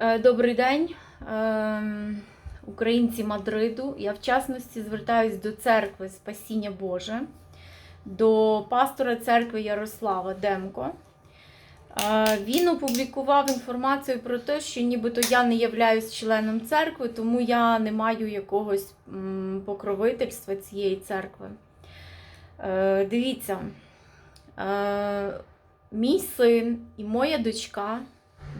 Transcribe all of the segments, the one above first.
Е, Добрий день, ем, українці Мадриду. Я в частності звертаюсь до церкви Спасіння Боже, до пастора церкви Ярослава Демко. Е, Він опублікував інформацію про те, що нібито я не являюсь членом церкви, тому я не маю якогось покровительства цієї церкви. Е, Дивіться, мій син і моя дочка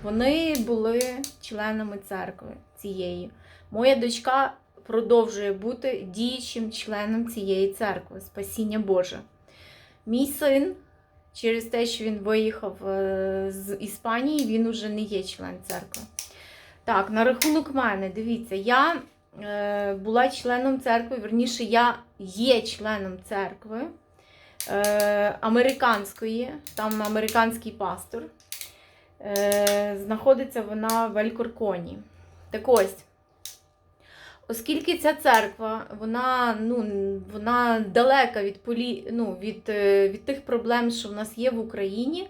вони були членами церкви цієї. Моя дочка продовжує бути діючим членом цієї церкви, спасіння Боже. Мій син, через те, що він виїхав е, з Іспанії, він уже не є член церкви. Так, на рахунок мене, дивіться, я е, була членом церкви, верніше, я є членом церкви е, американської, там американський пастор. Е, знаходиться вона в Елькорконі. Так ось, оскільки ця церква, вона, ну, вона далека від, полі, ну, від, е, від тих проблем, що в нас є в Україні.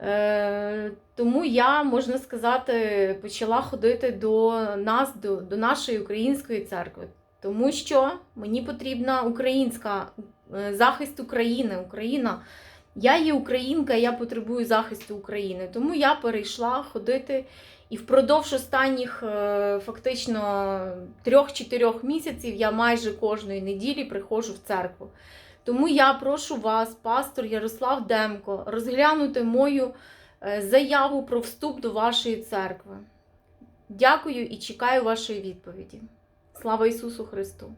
Е, тому я, можна сказати, почала ходити до нас, до, до нашої української церкви. Тому що мені потрібна українська е, захист України. Україна. Я є українка, я потребую захисту України. Тому я перейшла ходити і впродовж останніх е, фактично трьох-чотирьох місяців я майже кожної неділі приходжу в церкву. Тому я прошу вас, пастор Ярослав Демко, розглянути мою е, заяву про вступ до вашої церкви. Дякую і чекаю вашої відповіді. Слава Ісусу Христу!